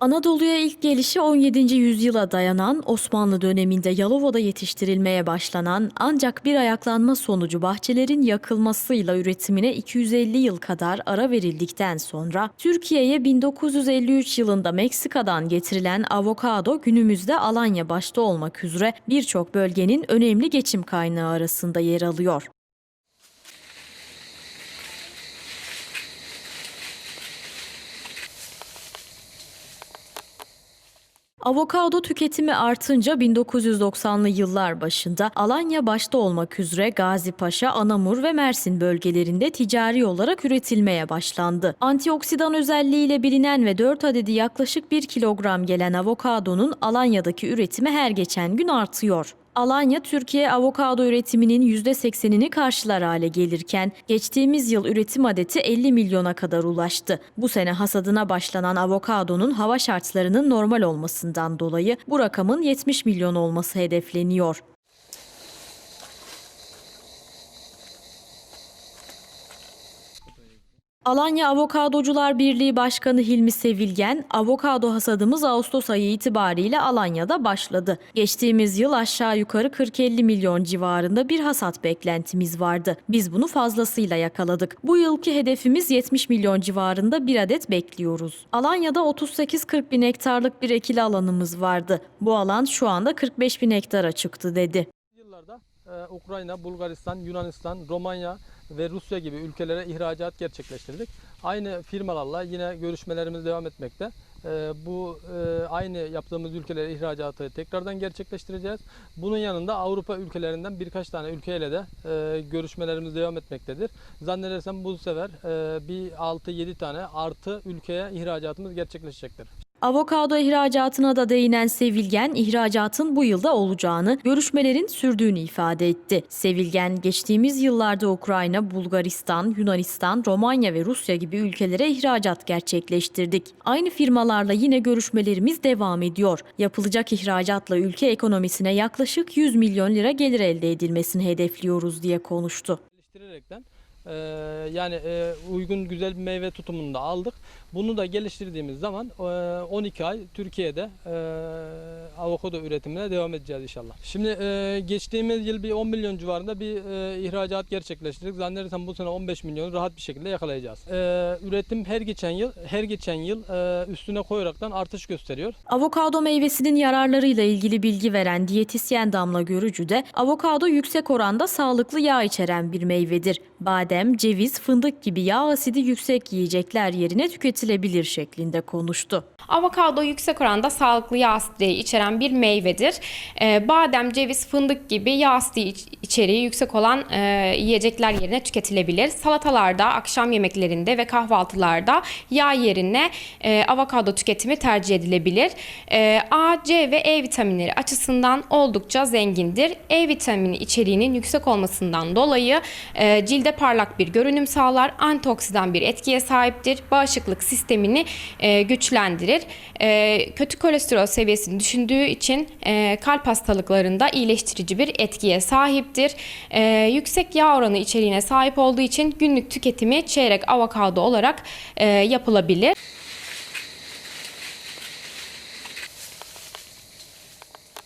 Anadolu'ya ilk gelişi 17. yüzyıla dayanan Osmanlı döneminde Yalova'da yetiştirilmeye başlanan ancak bir ayaklanma sonucu bahçelerin yakılmasıyla üretimine 250 yıl kadar ara verildikten sonra Türkiye'ye 1953 yılında Meksika'dan getirilen avokado günümüzde Alanya başta olmak üzere birçok bölgenin önemli geçim kaynağı arasında yer alıyor. Avokado tüketimi artınca 1990'lı yıllar başında Alanya başta olmak üzere Gazipaşa, Anamur ve Mersin bölgelerinde ticari olarak üretilmeye başlandı. Antioksidan özelliğiyle bilinen ve 4 adedi yaklaşık 1 kilogram gelen avokadonun Alanya'daki üretimi her geçen gün artıyor. Alanya, Türkiye avokado üretiminin %80'ini karşılar hale gelirken geçtiğimiz yıl üretim adeti 50 milyona kadar ulaştı. Bu sene hasadına başlanan avokadonun hava şartlarının normal olmasından dolayı bu rakamın 70 milyon olması hedefleniyor. Alanya Avokadocular Birliği Başkanı Hilmi Sevilgen, avokado hasadımız Ağustos ayı itibariyle Alanya'da başladı. Geçtiğimiz yıl aşağı yukarı 40-50 milyon civarında bir hasat beklentimiz vardı. Biz bunu fazlasıyla yakaladık. Bu yılki hedefimiz 70 milyon civarında bir adet bekliyoruz. Alanya'da 38-40 bin hektarlık bir ekili alanımız vardı. Bu alan şu anda 45 bin hektara çıktı dedi. Ukrayna, Bulgaristan, Yunanistan, Romanya ve Rusya gibi ülkelere ihracat gerçekleştirdik. Aynı firmalarla yine görüşmelerimiz devam etmekte. E, bu e, aynı yaptığımız ülkelere ihracatı tekrardan gerçekleştireceğiz. Bunun yanında Avrupa ülkelerinden birkaç tane ülkeyle de e, görüşmelerimiz devam etmektedir. Zannedersem bu sefer e, bir 6-7 tane artı ülkeye ihracatımız gerçekleşecektir. Avokado ihracatına da değinen Sevilgen, ihracatın bu yılda olacağını, görüşmelerin sürdüğünü ifade etti. Sevilgen, geçtiğimiz yıllarda Ukrayna, Bulgaristan, Yunanistan, Romanya ve Rusya gibi ülkelere ihracat gerçekleştirdik. Aynı firmalarla yine görüşmelerimiz devam ediyor. Yapılacak ihracatla ülke ekonomisine yaklaşık 100 milyon lira gelir elde edilmesini hedefliyoruz diye konuştu. geliştirerekten e, yani uygun güzel bir meyve tutumunu da aldık. Bunu da geliştirdiğimiz zaman e, 12 ay Türkiye'de e, avokado üretimine devam edeceğiz inşallah. Şimdi e, geçtiğimiz yıl bir 10 milyon civarında bir e, ihracat gerçekleştirdik. Zannedersem bu sene 15 milyonu rahat bir şekilde yakalayacağız. E, üretim her geçen yıl her geçen yıl e, üstüne koyaraktan artış gösteriyor. Avokado meyvesinin yararlarıyla ilgili bilgi veren diyetisyen Damla Görücü de avokado yüksek oranda sağlıklı yağ içeren bir meyvedir. Badem, ceviz, fındık gibi yağ asidi yüksek yiyecekler yerine tüketilebilir şeklinde konuştu. Avokado yüksek oranda sağlıklı yağ asidi içeren bir meyvedir. Ee, badem, ceviz, fındık gibi yağ asidi iç- içeriği yüksek olan e, yiyecekler yerine tüketilebilir. Salatalarda, akşam yemeklerinde ve kahvaltılarda yağ yerine e, avokado tüketimi tercih edilebilir. E, A, C ve E vitaminleri açısından oldukça zengindir. E vitamini içeriğinin yüksek olmasından dolayı e, cilde parlak bir görünüm sağlar, antioksidan bir etkiye sahiptir, bağışıklık sistemini e, güçlendirir. E, kötü kolesterol seviyesini düşündüğü için e, kalp hastalıklarında iyileştirici bir etkiye sahiptir. E, yüksek yağ oranı içeriğine sahip olduğu için günlük tüketimi çeyrek avokado olarak e, yapılabilir.